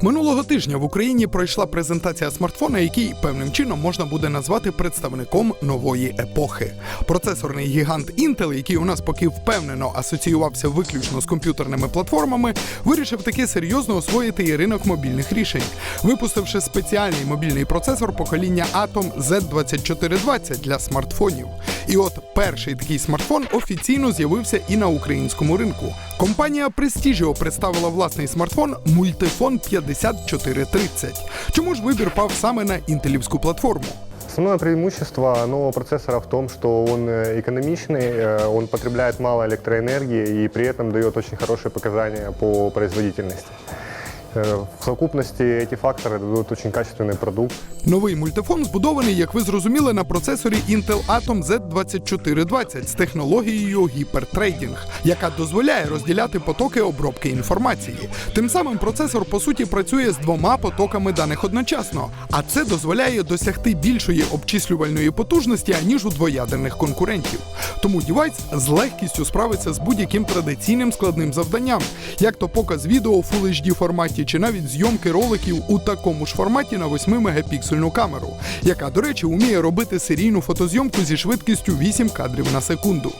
Минулого тижня в Україні пройшла презентація смартфона, який певним чином можна буде назвати представником нової епохи. Процесорний гігант Intel, який у нас поки впевнено асоціювався виключно з комп'ютерними платформами, вирішив таки серйозно освоїти і ринок мобільних рішень, випустивши спеціальний мобільний процесор покоління Atom Z2420 для смартфонів. І от перший такий смартфон офіційно з'явився і на українському ринку. Компанія Prestigio представила власний смартфон Multifone 5430. Чому ж вибір пав саме на інтелівську платформу? Основное преимущество нового процессора в том, что он э, экономичный, э, он потребляет мало электроэнергии и при этом дает очень хорошие показания по производительности. Э, В совокупности эти факторы дадут очень качественный продукт. Новий мультифон збудований, як ви зрозуміли, на процесорі Intel Atom Z2420 з технологією гіпертрейдінг, яка дозволяє розділяти потоки обробки інформації. Тим самим процесор по суті працює з двома потоками даних одночасно, а це дозволяє досягти більшої обчислювальної потужності аніж у двоядерних конкурентів. Тому девайс з легкістю справиться з будь-яким традиційним складним завданням, як то показ відео у Full HD форматі, чи навіть зйомки роликів у такому ж форматі на 8 мегапіксельну камеру, яка, до речі, вміє робити серійну фотозйомку зі швидкістю 8 кадрів на секунду.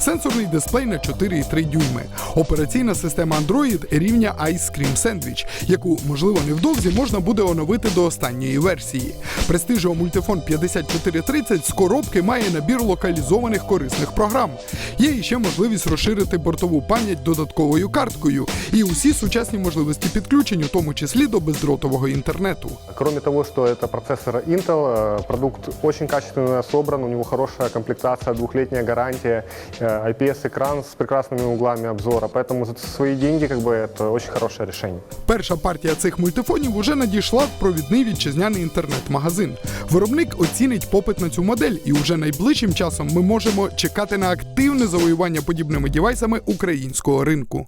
Сенсорний дисплей на 4,3 дюйми. Операційна система Android рівня Ice Cream Sandwich, яку, можливо, невдовзі можна буде оновити до останньої версії. Prestigio Multifone 5430 з коробки має набір локалізованих корисних програм. Є іще можливість розширити бортову пам'ять додатковою карткою і усі сучасні можливості підключень, у тому числі до бездротового інтернету. Кроме того, что это процессор Intel, э, продукт очень качественно собран, у него хорошая комплектация, двухлетняя гарантия, э, IPS-экран с прекрасными углами обзора, поэтому за свои деньги как бы это очень хорошее решение. Перша партія цих мультифонів уже надійшла в провідний вітчизняний інтернет-магазин. Виробник оцінить попит на цю модель, і уже найближчим часом ми можемо чекати на активне завоювання подібними дівайсами українського ринку.